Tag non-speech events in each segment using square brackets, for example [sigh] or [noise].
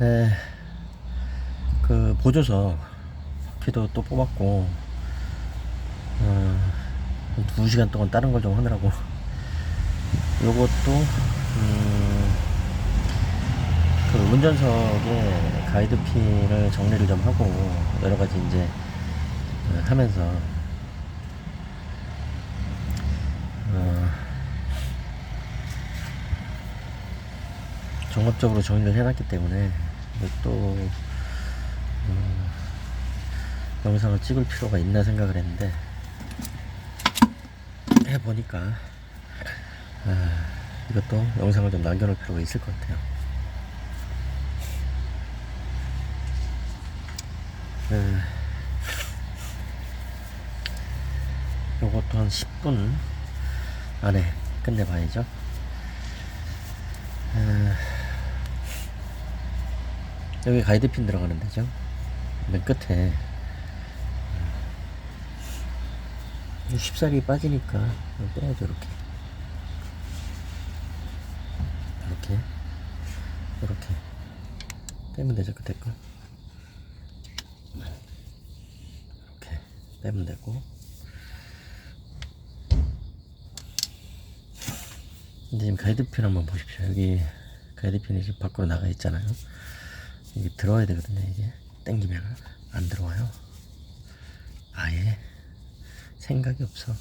에, 그 보조서 키도 또 뽑았고 어, 두 시간 동안 다른 걸 좀 하느라고. 요것도 음, 그 운전석에 가이드핀을 정리를 좀 하고 여러 가지 이제 어, 하면서 종합적으로 정리를 해놨기 때문에 또 음, 영상을 찍을 필요가 있나 생각을 했는데 해보니까 아, 이것도 영상을 좀 남겨놓을 필요가 있을 것 같아요. 네. 요것도 한 10분 안에 끝내봐야죠. 여기 가이드핀 들어가는 데죠. 맨 끝에. 이 쉽사리 빠지니까 빼야죠 이렇게. 이렇게. 이렇게. 빼면 되죠 끝에 거 이렇게 빼면 되고. 이제 지금 가이드핀 한번 보십시오. 여기 가이드핀이 지금 밖으로 나가 있잖아요 이게 들어와야 되거든요 이게. 땡기면 안 들어와요. 아예 생각이 없어.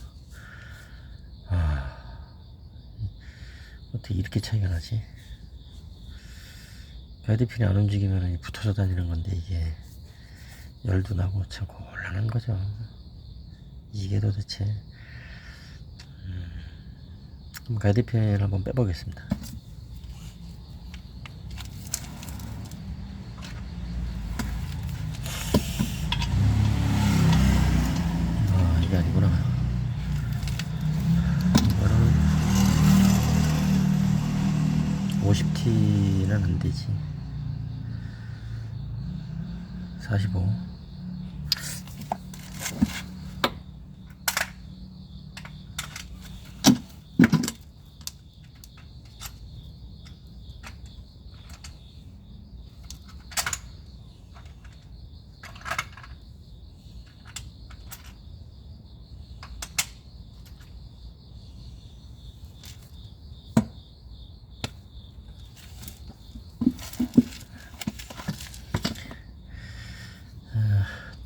아 어떻게 이렇게 차이가 나지? 가이드핀이 안 움직이면 붙어서 다니는 건데 이게 열도 나고 참 곤란한 거죠. 이게 도대체. 음, 그럼 가이드핀을 한번 빼보겠습니다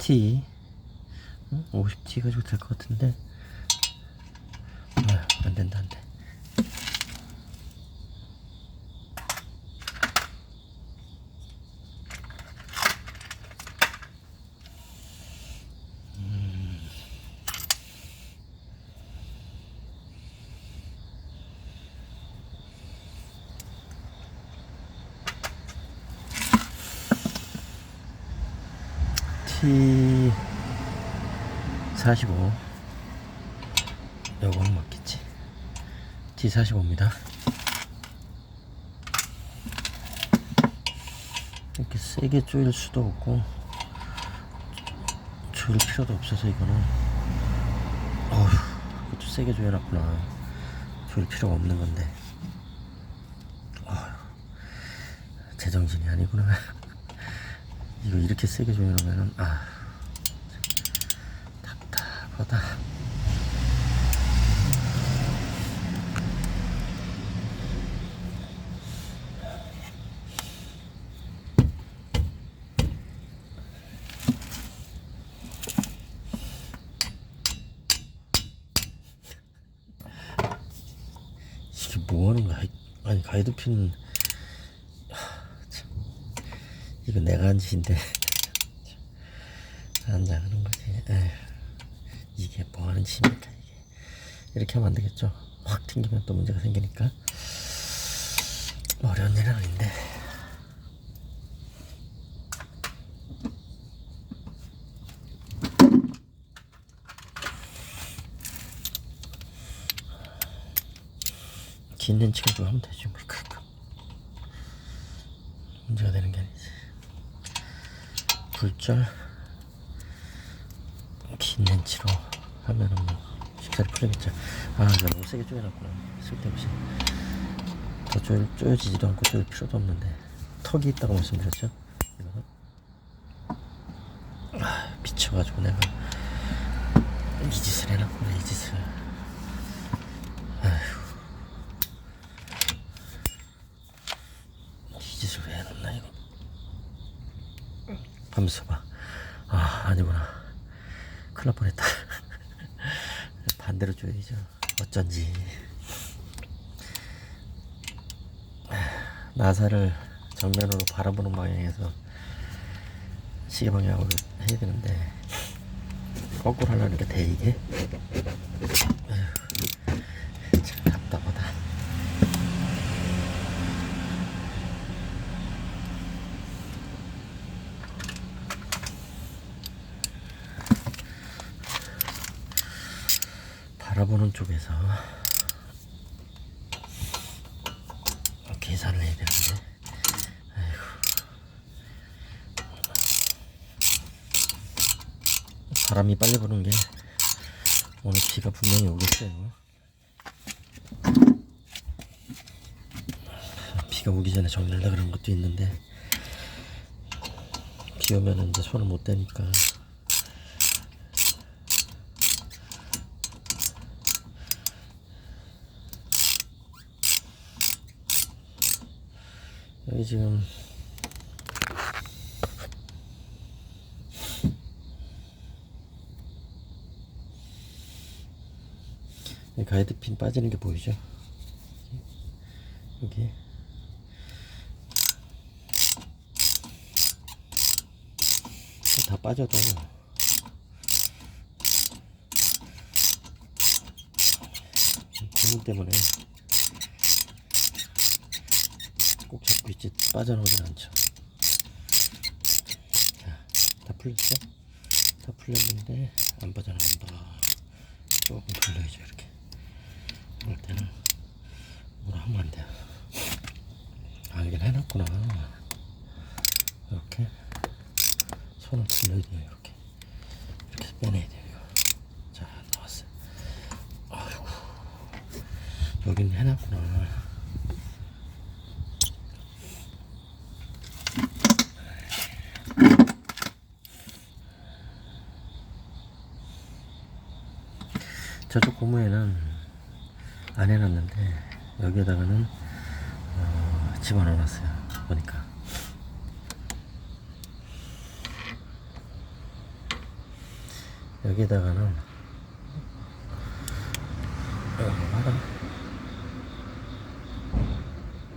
50T 50T 가지고 될 것 같은데. T 45 요거는 맞겠지. T 45입니다. 이렇게 세게 조일 수도 없고 조일 필요도 없어서 이거는. 어휴 그것도 세게 조여놨구나. 조일 필요가 없는 건데. 어휴 제정신이 아니구나 이거 이렇게 세게 조여놓으면은 아 답답하다. 이게 뭐 하는 거야? 아니 가이드핀 이거 내가 한 짓인데. [laughs] 한장 하는 거지. 에휴, 이게 뭐 하는 짓입니까 이게. 이렇게 하면 안 되겠죠? 확 튕기면 또 문제가 생기니까. 어려운 일은 아닌데. 긴 렌치가 좀 하면 되지 뭐 문제가 되는 게 아니지 굴절 긴 렌치로 하면은 뭐 쉽사리 풀리겠죠. 아 내가 너무 세게 조여놨구나. 쓸데없이. 더 조여, 조여지지도 않고 조일 필요도 없는데. 턱이 있다고 말씀드렸죠? 이거. 아, 미쳐가지고 내가 이 짓을 해놨구나 이 짓을 아휴 이 짓을 왜 해놨나 이거 하면서 봐아 아니구나 큰일 날 뻔했다. [laughs] 반대로 줘야죠. 어쩐지. 나사를 정면으로 바라보는 방향에서 시계 방향으로 해야 되는데 거꾸로 하려니까 돼 이게 에휴, 참 답답하다 바라보는 쪽에서 계산을 해야 되는데. 바람이 빨리 부는 게 오늘 비가 분명히 오겠어요. 비가 오기 전에 정리하려 그런 것도 있는데 비 오면 이제 손을 못 대니까 여기 지금 이 가이드 핀 빠지는 게 보이죠? 여기 다 빠져도 고무 때문에 꼭 잡고 있지 빠져나오진 않죠. 자, 다 풀렸죠? 다 풀렸는데 안 빠져나간다. 조금 돌려야죠 이렇게. 이럴 때는 뭐라 하면 안 돼요. 알긴 해놨구나. 이렇게 손을 돌려야 돼요 이렇게. 이렇게 빼내야 돼요. 자 나왔어요. 아이고 여긴 해놨구나. 저쪽 고무에는 안 해놨는데 여기에다가는 어, 집어넣어놨어요 보니까. 여기에다가는 어, 봐라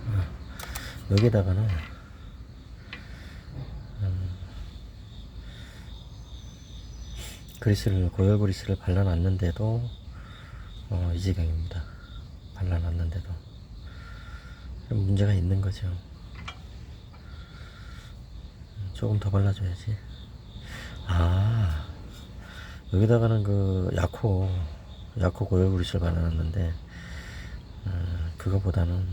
어, 여기에다가는 음, 그리스를 고열 그리스를 발라놨는데도 어, 이 지경입니다. 발라놨는데도 좀 문제가 있는 거죠. 음, 조금 더 발라줘야지. 아 여기다가는 그 야코 야코 고열 그리스를 발라놨는데 어, 그거보다는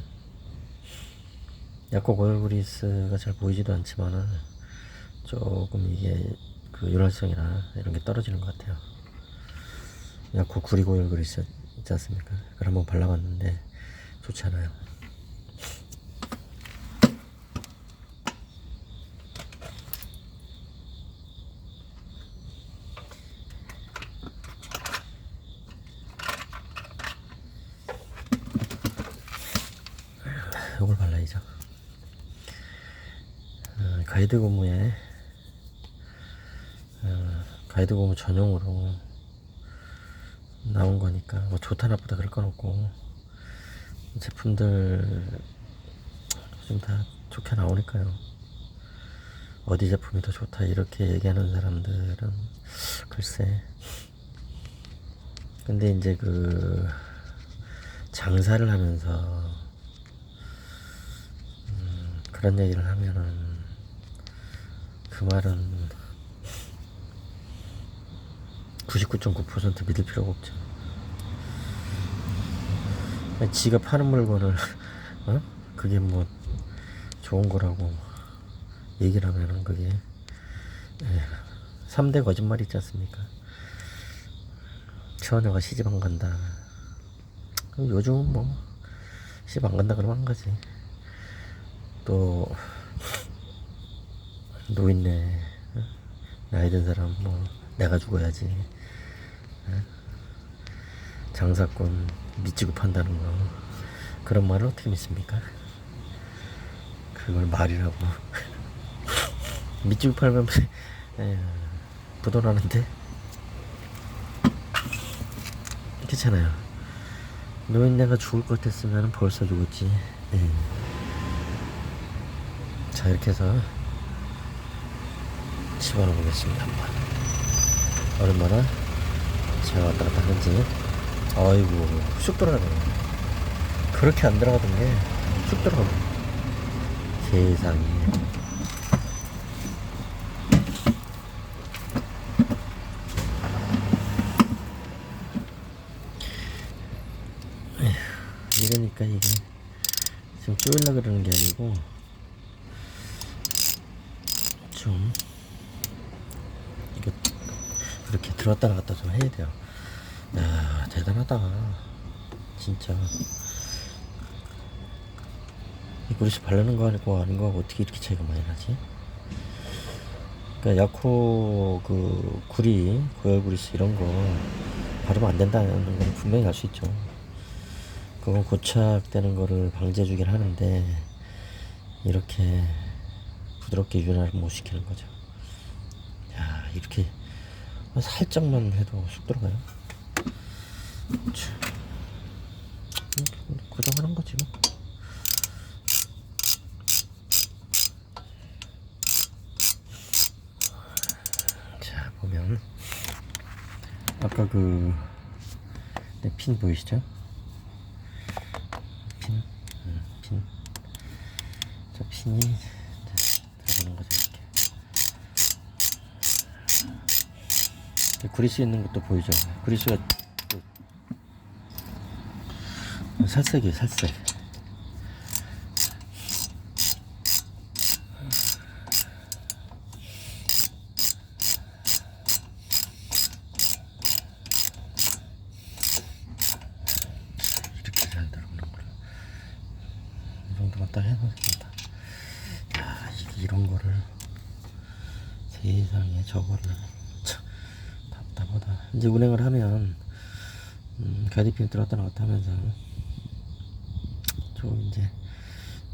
야코 고열 그리스가 잘 보이지도 않지만은 조금 이게 그 윤활성이나 이런 게 떨어지는 것 같아요. 야쿠 구리 고열 그리스 있지 않습니까? 그걸 한번 발라봤는데 좋지 않아요. 이걸 발라야죠. 어, 가이드 고무에 어, 가이드 고무 전용으로 나온 거니까. 뭐 좋다 나쁘다 그럴 건 없고. 제품들 요즘 다 좋게 나오니까요. 어디 제품이 더 좋다 이렇게 얘기하는 사람들은 글쎄. 근데 이제 그 장사를 하면서 음, 그런 얘기를 하면은 그 말은 99.9% 믿을 필요가 없죠. 지가 파는 물건을 어? 그게 뭐 좋은 거라고 얘기를 하면은 그게 예, 3대 거짓말 있지 않습니까? 처녀가 시집 안 간다. 요즘은 뭐 시집 안 간다 그러면 안 가지. 또 노인네 어? 나이 든 사람 뭐 내가 죽어야지 어? 장사꾼 미치고 판다는 거. 그런 말을 어떻게 믿습니까? 그걸 말이라고. [laughs] 미치고 팔면 에휴, 부도나는데? 괜찮아요. 노인네가 죽을 것 같았으면 벌써 죽었지. 예. 자 이렇게 해서 집어넣어 보겠습니다 한번. 얼마나 제가 왔다 갔다 하는지. 아이고 쑥 들어가네. 그렇게 안 들어가던 게쑥 들어가네. 세상에. 이러니까 이게 지금 쪼일라 그러는 게 아니고 좀 이렇게 들었다 나갔다 좀 해야 돼요. 야 대단하다 진짜 이 그릇이 바르는 거 아니고 아닌 거하고 어떻게 이렇게 차이가 많이 나지? 그러니까 야코 그 구리 고열 그리스 이런 거 바르면 안 된다는 건 분명히 알 수 있죠. 그건 고착되는 거를 방지해주긴 하는데 이렇게 부드럽게 윤활을 못 시키는 거죠. 야 이렇게 살짝만 해도 쑥 들어가요. 참. 음, 고정하는 거지 뭐. 자 보면 아까 그 핀 보이시죠? 핀, 음, 핀. 저 핀이 이제 들어가는 거죠 이렇게. 그리스 있는 것도 보이죠? 그리스가 또 살색이에요, 살색. 이렇게 잘 들어오는 거를 이 정도만 딱 해놓습니다. 야, 이게 이런 거를 세상에 저거를 참 답답하다. 이제 운행을 하면 음, 가디핀 들었다 나왔다 하면서 좀 이제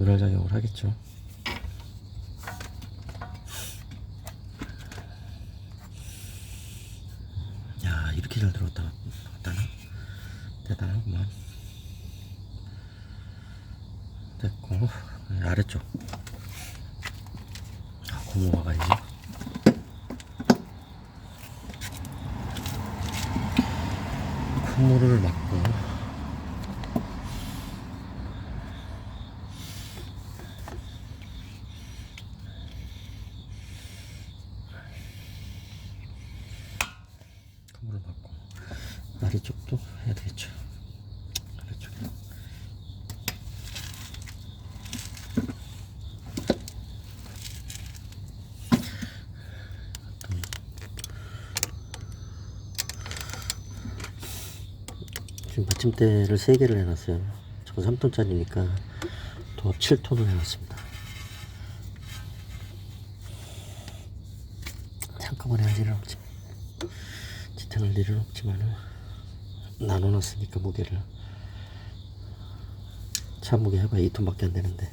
윤활 작용을 하겠죠. 야 이렇게 잘 들어왔다 나왔다나 대단하구만. 됐고 아래쪽 아, 고무가 가야지. 콧물을 막고 콧물을 막고 아래쪽도 해야 되겠죠 아래쪽 지금 받침대를 3개를 해놨어요. 저거 3톤짜리니까 도합 7톤을 해놨습니다. 한꺼번에 할 일은 없지. 지탱할 일은 없지만 나눠놨으니까 무게를 차 무게 해봐 2톤밖에 안 되는데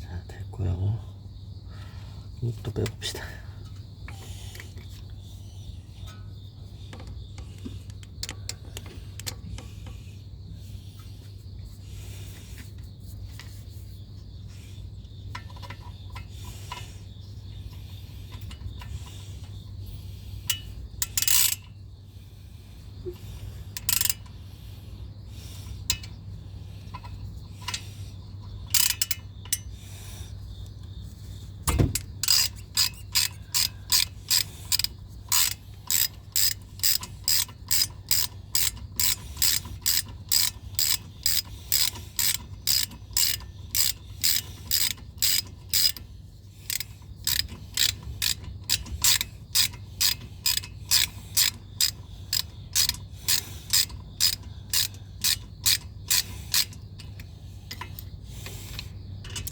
자 됐고요 음, 또 빼봅시다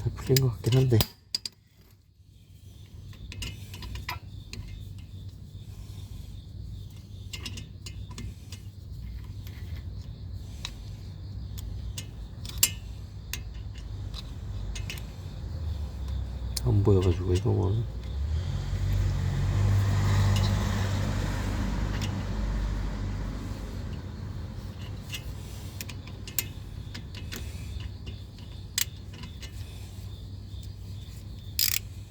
다 풀린 것 같긴 한데 안 보여가지고 이동은